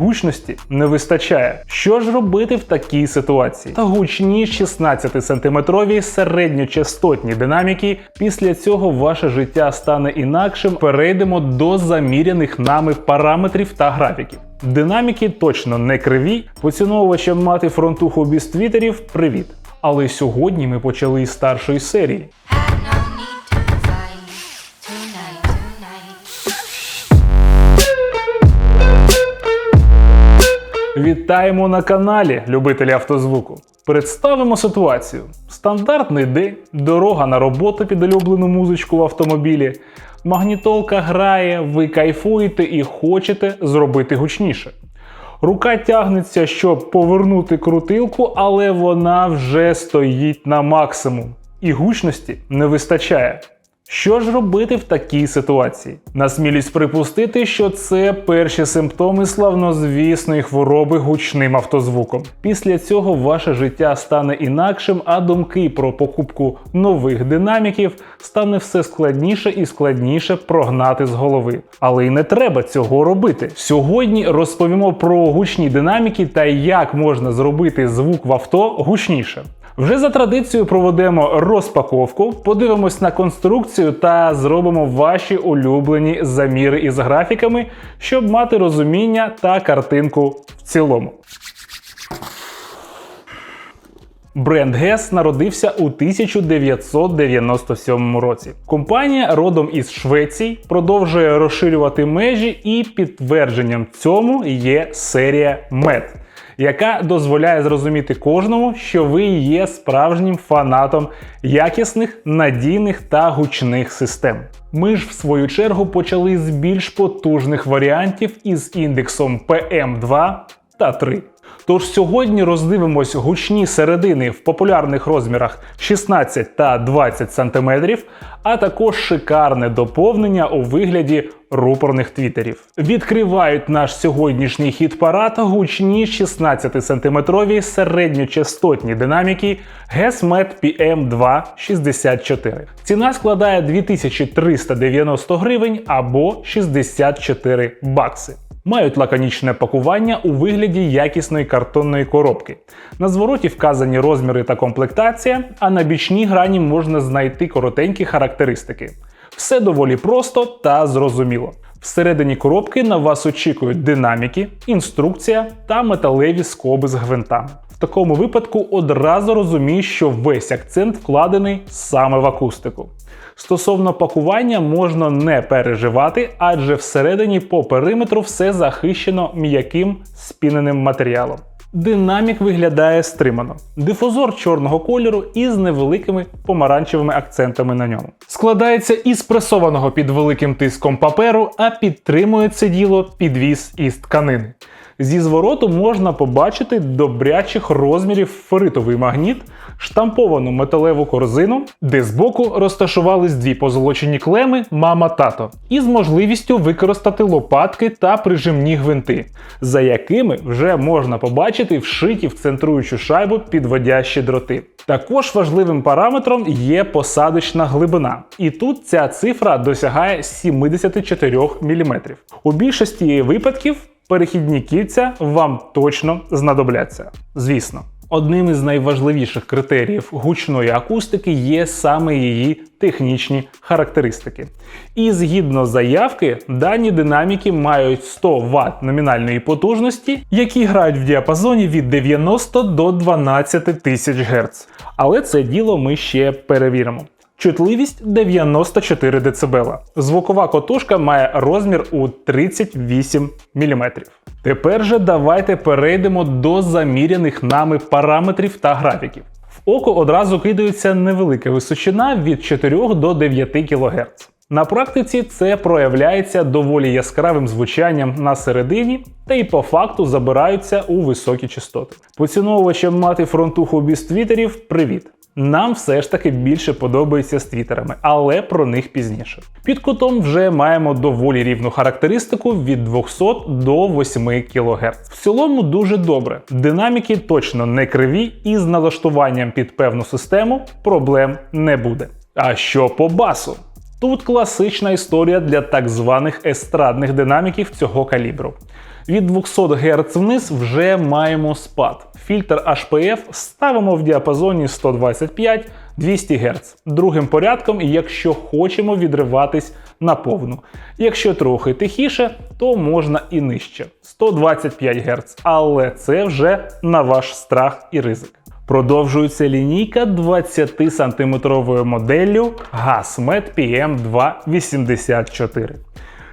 Гучності не вистачає. Що ж робити в такій ситуації? Та гучні 16-сантиметрові середньочастотні динаміки. Після цього ваше життя стане інакшим. Перейдемо до заміряних нами параметрів та графіків. Динаміки точно не криві. Поціновувачам мати фронтуху без твіттерів привіт. Але сьогодні ми почали із старшої серії. Вітаємо на каналі, любителі автозвуку. Представимо ситуацію: стандартний день, дорога на роботу під улюблену музичку в автомобілі. Магнітолка грає, ви кайфуєте і хочете зробити гучніше. Рука тягнеться, щоб повернути крутилку, але вона вже стоїть на максимум. І гучності не вистачає. Що ж робити в такій ситуації? Насмілість припустити, що це перші симптоми славнозвісної хвороби гучним автозвуком. Після цього ваше життя стане інакшим, а думки про покупку нових динаміків стане все складніше і складніше прогнати з голови. Але й не треба цього робити. Сьогодні розповімо про гучні динаміки та як можна зробити звук в авто гучніше. Вже за традицією проведемо розпаковку, подивимось на конструкцію та зробимо ваші улюблені заміри із графіками, щоб мати розуміння та картинку в цілому. Бренд GES народився у 1997 році. Компанія родом із Швеції продовжує розширювати межі, і підтвердженням цьому є серія MED, яка дозволяє зрозуміти кожному, що ви є справжнім фанатом якісних, надійних та гучних систем. Ми ж в свою чергу почали з більш потужних варіантів із індексом PM2 та 3. Тож сьогодні роздивимось гучні середини в популярних розмірах 16 та 20 см, а також шикарне доповнення у вигляді рупорних твіттерів. Відкривають наш сьогоднішній хіт-парад гучні 16-сантиметрові середньочастотні динаміки GESMET PM264. Ціна складає 2390 гривень або 64 бакси мають лаконічне пакування у вигляді якісної картонної коробки. На звороті вказані розміри та комплектація, а на бічній грані можна знайти коротенькі характеристики. Все доволі просто та зрозуміло. Всередині коробки на вас очікують динаміки, інструкція та металеві скоби з гвинтами. В такому випадку одразу розумієш, що весь акцент вкладений саме в акустику. Стосовно пакування можна не переживати, адже всередині по периметру все захищено м'яким спіненим матеріалом. Динамік виглядає стримано. Дифузор чорного кольору із невеликими помаранчевими акцентами на ньому. Складається із пресованого під великим тиском паперу, а підтримує це діло підвіз із тканини. Зі звороту можна побачити добрячих розмірів феритовий магніт, штамповану металеву корзину, де збоку розташувались дві позолочені клеми мама-тато, із можливістю використати лопатки та прижимні гвинти, за якими вже можна побачити вшиті в центруючу шайбу підводящі дроти. Також важливим параметром є посадочна глибина, і тут ця цифра досягає 74 мм. У більшості випадків перехідні кільця вам точно знадобляться. Звісно. Одним із найважливіших критеріїв гучної акустики є саме її технічні характеристики. І згідно заявки, дані динаміки мають 100 Вт номінальної потужності, які грають в діапазоні від 90 до 12 тисяч Гц. Але це діло ми ще перевіримо. Чутливість 94 дБ. Звукова котушка має розмір у 38 мм. Тепер же давайте перейдемо до заміряних нами параметрів та графіків. В око одразу кидається невелика височина від 4 до 9 кГц. На практиці це проявляється доволі яскравим звучанням на середині, та й по факту забираються у високі частоти. Поціновувачам мати фронтуху без твіттерів привіт! Нам все ж таки більше подобається з твіттерами, але про них пізніше. Під кутом вже маємо доволі рівну характеристику від 200 до 8 кГц. В цілому дуже добре. Динаміки точно не криві, і з налаштуванням під певну систему проблем не буде. А що по басу? Тут класична історія для так званих естрадних динаміків цього калібру. Від 200 Гц вниз вже маємо спад. Фільтр HPF ставимо в діапазоні 125-200 Гц. Другим порядком, якщо хочемо відриватись на повну. Якщо трохи тихіше, то можна і нижче 125 Гц. Але це вже на ваш страх і ризик. Продовжується лінійка 20 сантиметровою моделлю GasMed PM284.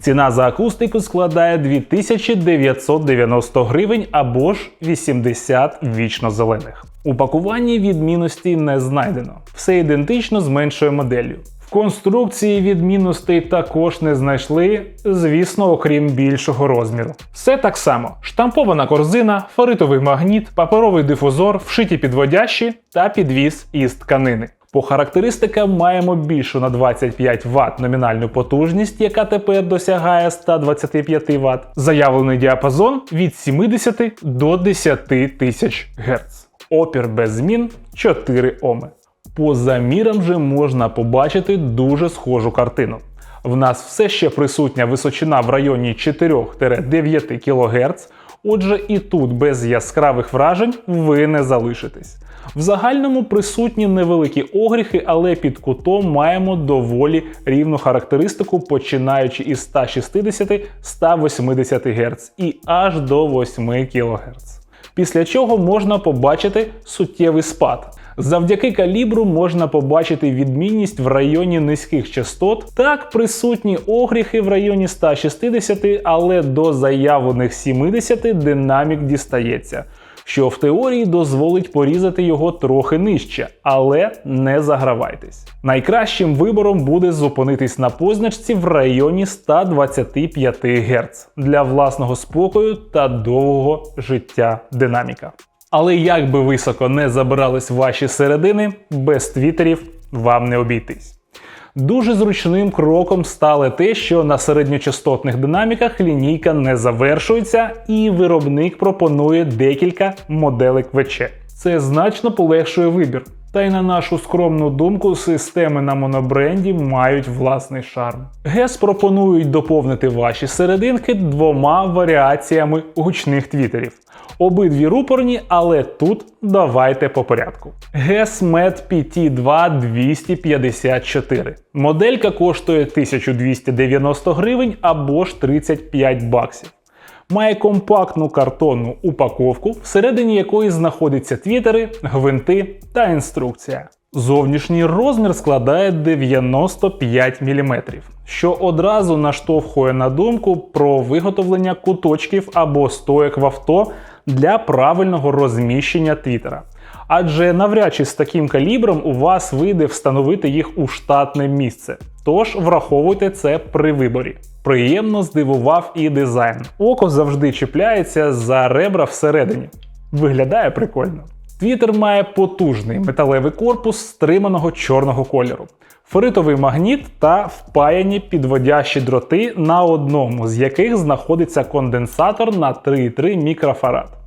Ціна за акустику складає 2990 гривень або ж 80 вічно зелених. У пакуванні відмінностей не знайдено. Все ідентично з меншою моделлю. В конструкції відмінностей також не знайшли, звісно, окрім більшого розміру. Все так само: штампована корзина, фаритовий магніт, паперовий дифузор, вшиті підводящі та підвіз із тканини. По характеристикам маємо більшу на 25 Вт номінальну потужність, яка тепер досягає 125 Вт. Заявлений діапазон від 70 до 10 тисяч Гц. Опір без змін 4 Оми. По замірам же можна побачити дуже схожу картину. В нас все ще присутня височина в районі 4-9 кГц, отже, і тут без яскравих вражень ви не залишитесь. В загальному присутні невеликі огріхи, але під кутом маємо доволі рівну характеристику, починаючи із 160-180 Гц і аж до 8 кГц. Після чого можна побачити суттєвий спад. Завдяки калібру можна побачити відмінність в районі низьких частот. Так, присутні огріхи в районі 160, але до заявлених 70 динамік дістається, що в теорії дозволить порізати його трохи нижче, але не загравайтесь. Найкращим вибором буде зупинитись на позначці в районі 125 Гц для власного спокою та довгого життя динаміка. Але як би високо не забирались ваші середини, без твітерів вам не обійтись. Дуже зручним кроком стало те, що на середньочастотних динаміках лінійка не завершується, і виробник пропонує декілька моделек ВЧ. Це значно полегшує вибір. Та й на нашу скромну думку, системи на монобренді мають власний шарм. GES пропонують доповнити ваші серединки двома варіаціями гучних твітерів. Обидві рупорні, але тут давайте по порядку. GES MED PT2 254. Моделька коштує 1290 гривень або ж 35 баксів. Має компактну картонну упаковку, всередині якої знаходяться твітери, гвинти та інструкція. Зовнішній розмір складає 95 мм, що одразу наштовхує на думку про виготовлення куточків або стоек в авто для правильного розміщення твітера. Адже навряд чи з таким калібром у вас вийде встановити їх у штатне місце. Тож враховуйте це при виборі. Приємно здивував і дизайн. Око завжди чіпляється за ребра всередині. Виглядає прикольно. Твітер має потужний металевий корпус стриманого чорного кольору, феритовий магніт та впаяні підводящі дроти на одному з яких знаходиться конденсатор на 3,3 мікрофарад.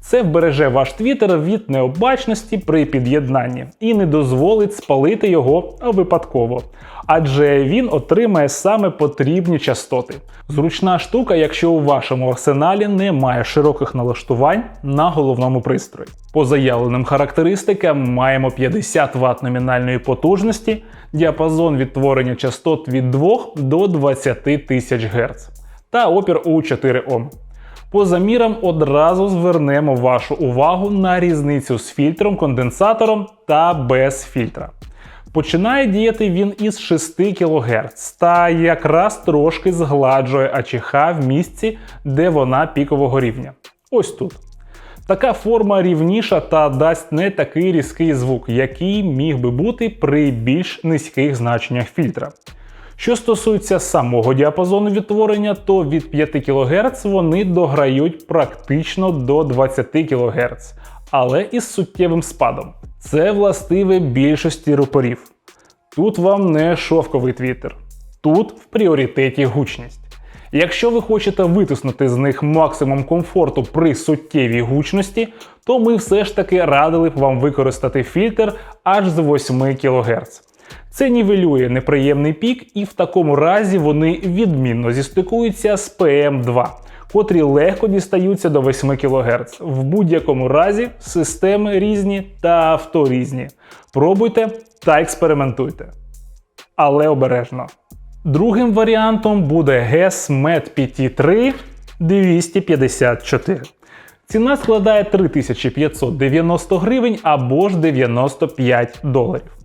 Це вбереже ваш твітер від необачності при під'єднанні і не дозволить спалити його випадково, адже він отримає саме потрібні частоти. Зручна штука, якщо у вашому арсеналі немає широких налаштувань на головному пристрої. По заявленим характеристикам маємо 50 Вт номінальної потужності, діапазон відтворення частот від 2 до 20 тисяч Гц та опір у 4 Ом. По замірам одразу звернемо вашу увагу на різницю з фільтром, конденсатором та без фільтра. Починає діяти він із 6 кГц та якраз трошки згладжує АЧХ в місці, де вона пікового рівня. Ось тут. Така форма рівніша та дасть не такий різкий звук, який міг би бути при більш низьких значеннях фільтра. Що стосується самого діапазону відтворення, то від 5 кГц вони дограють практично до 20 кГц, але із суттєвим спадом. Це властиве більшості рупорів. Тут вам не шовковий твіттер, тут в пріоритеті гучність. Якщо ви хочете витиснути з них максимум комфорту при суттєвій гучності, то ми все ж таки радили б вам використати фільтр аж з 8 кГц. Це нівелює неприємний пік, і в такому разі вони відмінно зістикуються з PM2, котрі легко дістаються до 8 кГц. В будь-якому разі системи різні та авто різні. Пробуйте та експериментуйте. Але обережно. Другим варіантом буде GES MED PT3 254. Ціна складає 3590 гривень або ж 95 доларів.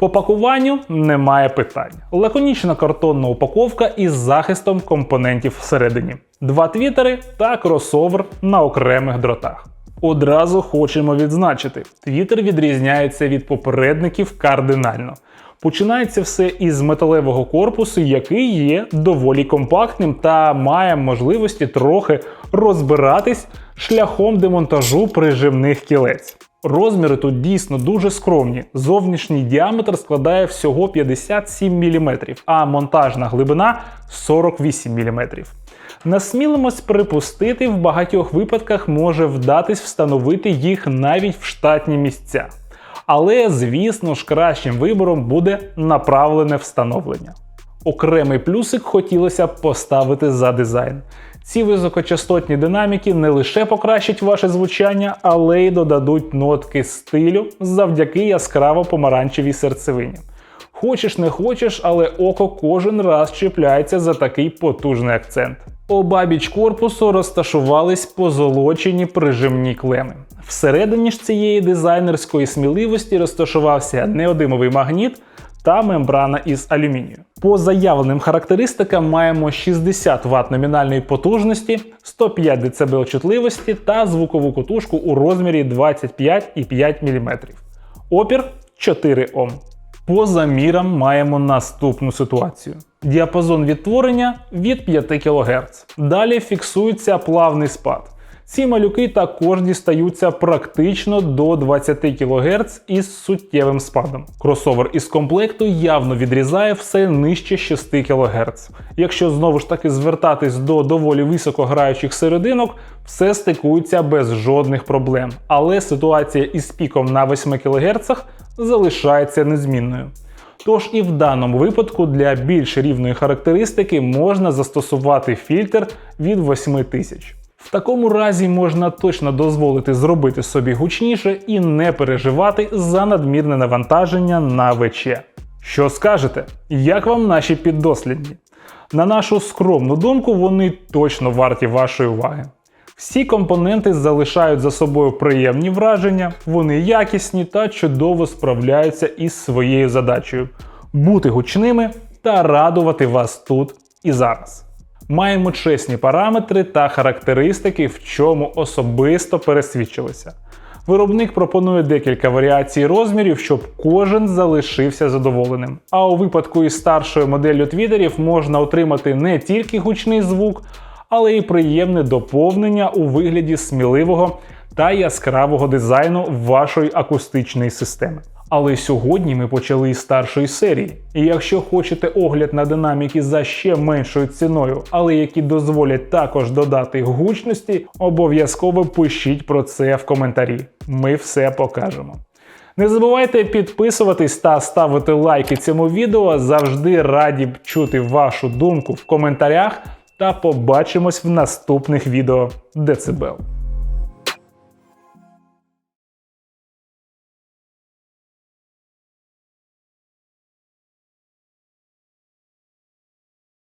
По пакуванню немає питань. Лаконічна картонна упаковка із захистом компонентів всередині, два твітери та кросовер на окремих дротах. Одразу хочемо відзначити, твітер відрізняється від попередників кардинально. Починається все із металевого корпусу, який є доволі компактним та має можливості трохи розбиратись шляхом демонтажу прижимних кілець. Розміри тут дійсно дуже скромні. Зовнішній діаметр складає всього 57 мм, а монтажна глибина 48 мм. Насмілимось припустити, в багатьох випадках може вдатись встановити їх навіть в штатні місця. Але, звісно ж, кращим вибором буде направлене встановлення. Окремий плюсик хотілося б поставити за дизайн. Ці високочастотні динаміки не лише покращать ваше звучання, але й додадуть нотки стилю завдяки яскраво помаранчевій серцевині. Хочеш не хочеш, але око кожен раз чіпляється за такий потужний акцент. Обабіч корпусу розташувались позолочені прижимні клеми. Всередині ж цієї дизайнерської сміливості розташувався неодимовий магніт та мембрана із алюмінію. По заявленим характеристикам маємо 60 Вт номінальної потужності, 105 дБ чутливості та звукову кутушку у розмірі 25,5 мм. Опір 4 Ом. По замірам маємо наступну ситуацію. Діапазон відтворення від 5 кГц. Далі фіксується плавний спад. Ці малюки також дістаються практично до 20 кГц із суттєвим спадом. Кросовер із комплекту явно відрізає все нижче 6 кГц. Якщо знову ж таки звертатись до доволі високо граючих серединок, все стикується без жодних проблем. Але ситуація із піком на 8 кГц залишається незмінною. Тож і в даному випадку для більш рівної характеристики можна застосувати фільтр від 8000. В такому разі можна точно дозволити зробити собі гучніше і не переживати за надмірне навантаження на ВЧ. Що скажете? Як вам наші піддослідні? На нашу скромну думку, вони точно варті вашої уваги. Всі компоненти залишають за собою приємні враження, вони якісні та чудово справляються із своєю задачею бути гучними та радувати вас тут і зараз. Маємо чесні параметри та характеристики, в чому особисто пересвідчилися. Виробник пропонує декілька варіацій розмірів, щоб кожен залишився задоволеним. А у випадку із старшою моделлю твітерів можна отримати не тільки гучний звук, але й приємне доповнення у вигляді сміливого та яскравого дизайну вашої акустичної системи. Але сьогодні ми почали із старшої серії. І якщо хочете огляд на динаміки за ще меншою ціною, але які дозволять також додати гучності, обов'язково пишіть про це в коментарі. Ми все покажемо. Не забувайте підписуватись та ставити лайки цьому відео. Завжди раді б чути вашу думку в коментарях. Та побачимось в наступних відео Децибел.